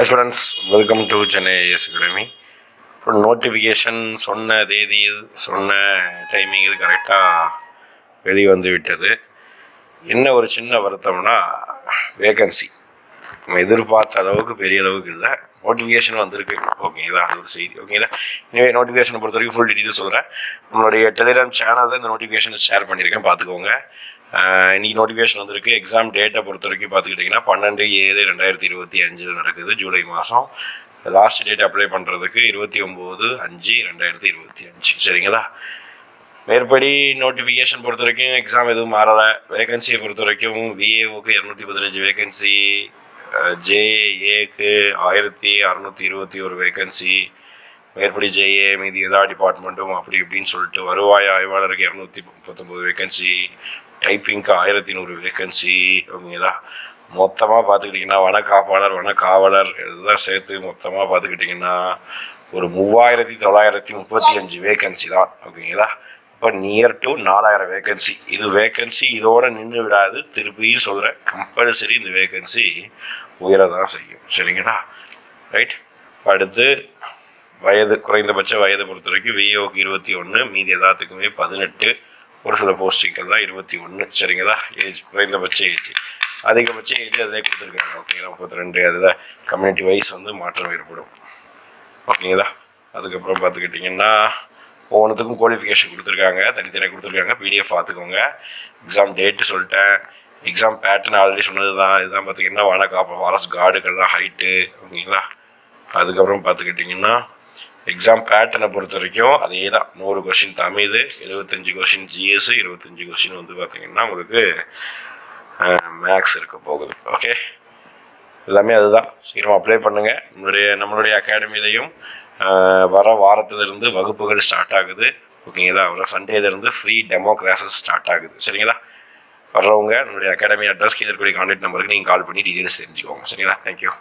Hi students welcome to Chennai S academy இப்போ notification சொன்ன தேதி சொன்ன டைமிங் இது கரெக்டாக வெளி வந்து விட்டது. என்ன ஒரு சின்ன வருத்தம்னா வேகன்சி நம்ம எதிர்பார்த்த அளவுக்கு பெரிய அளவுக்கு இல்லை. நோட்டிஃபிகேஷன் வந்திருக்கு. ஓகேங்களா அது ஒரு செய்தி. ஓகேங்களா எனவே நோட்டிஃபிகேஷனை பொறுத்த வரைக்கும் ஃபுல் டீட்டெயில் சொல்கிறேன் நம்மளுடைய டெலிகிராம் சேனலில் இந்த நோட்டிஃபிகேஷனை ஷேர் பண்ணியிருக்கேன். பார்த்துக்கோங்க. இன்றைக்கி இன்னைக்கு நோட்டிஃபிகேஷன் வந்திருக்கு. எக்ஸாம் டேட்டை பொறுத்த வரைக்கும் பார்த்துக்கிட்டிங்கன்னா பன்னெண்டு ஏழு ரெண்டாயிரத்தி இருபத்தி அஞ்சில் நடக்குது ஜூலை மாதம். லாஸ்ட் டேட் அப்ளை பண்ணுறதுக்கு இருபத்தி ஒம்பது அஞ்சு ரெண்டாயிரத்தி இருபத்தி அஞ்சு. சரிங்களா? மேற்படி நோட்டிஃபிகேஷன் பொறுத்த வரைக்கும் எக்ஸாம் எதுவும் மாறலை. வேகன்சியை பொறுத்த வரைக்கும் விஏஓக்கு இரநூத்தி பதினஞ்சு வேகன்சி ஜேஏக்கு ஆயிரத்தி அறநூற்றி இருபத்தி ஒரு வேகன்சி மேற்படி ஜேஏ மீதி எல்லா டிபார்ட்மெண்ட்டும் அப்படி இப்படின்னு சொல்லிட்டு வருவாய் ஆய்வாளருக்கு இரநூத்தி முப்பத்தொம்போது வேகன்சி டைப்பிங்க்கு ஆயிரத்தி நூறு வேக்கன்சி ஓகேங்களா மொத்தமாக பார்த்துக்கிட்டிங்கன்னா வனக்காப்பாளர் வனக்காவலர் எல்லாம் சேர்த்து மொத்தமாக பார்த்துக்கிட்டிங்கன்னா ஒரு மூவாயிரத்தி தொள்ளாயிரத்தி முப்பத்தி அஞ்சு வேக்கன்சி தான். ஓகேங்களா? இப்போ நியர் டு நாலாயிரம் வேக்கன்சி இது வேக்கன்சி இதோட நின்று விடாது. திருப்பியும் சொல்கிறேன் கம்பல்சரி இந்த வேக்கன்சி உயர தான் செய்யும். சரிங்களா? ரைட் அடுத்து வயது குறைந்தபட்ச வயதை பொறுத்த வரைக்கும் விஓக்கு இருபத்தி ஒன்று மீதி எல்லாத்துக்குமே பதினெட்டு. ஒரு சில போஸ்டிங்கள் தான் இருபத்தி ஒன்று சரிங்களா? ஏஜ் குறைந்தபட்ச ஏஜ். அதிகபட்ச ஏஜ் அதே கொடுத்துருக்காங்க. ஓகேங்களா முப்பத்தி ரெண்டு. அதில் கம்யூனிட்டி வைஸ் வந்து மாற்றம் ஏற்படும். ஓகேங்களா அதுக்கப்புறம் பார்த்துக்கிட்டிங்கன்னா ஒவ்வொன்றுத்துக்கும் குவாலிஃபிகேஷன் கொடுத்துருக்காங்க. தனித்தனியாக கொடுத்துருக்காங்க. பிடிஎஃப் பார்த்துக்கோங்க. எக்ஸாம் டேட்டு சொல்லிட்டேன். எக்ஸாம் பேட்டர்ன் ஆல்ரெடி சொன்னது தான் இதுதான் பார்த்தீங்கன்னா வனக்காப்ப ஃபாரஸ்ட் கார்டுகள் தான் ஹைட்டு ஓகேங்களா அதுக்கப்புறம் பார்த்துக்கிட்டிங்கன்னா எக்ஸாம் பேட்டர்னை பொறுத்த வரைக்கும் அதே தான் நூறு கொஷின் தமிழ் எழுபத்தஞ்சு கொஷின் ஜிஎஸ் இருபத்தஞ்சி கொஷின் வந்து பார்த்தீங்கன்னா உங்களுக்கு மேக்ஸ் இருக்க போகுது. ஓகே எல்லாமே அதுதான். சீக்கிரம் அப்ளை பண்ணுங்கள் நம்மளுடைய நம்மளுடைய அகாடமிலையும் வர வாரத்திலிருந்து வகுப்புகள் ஸ்டார்ட் ஆகுது. ஓகேங்களா வர சண்டேலேருந்து ஃப்ரீ டெமோ கிளாஸஸ் ஸ்டார்ட் ஆகுது. சரிங்களா? வர்றவங்க நம்மளுடைய அகாடமி அட்ரஸ் கீழே இருக்கக்கூடிய கான்டாக்ட் நம்பருக்கு நீங்கள் கால் பண்ணி டீட்டெயில்ஸ் தெரிஞ்சுக்கோங்க. சரிங்களா? தேங்க்யூ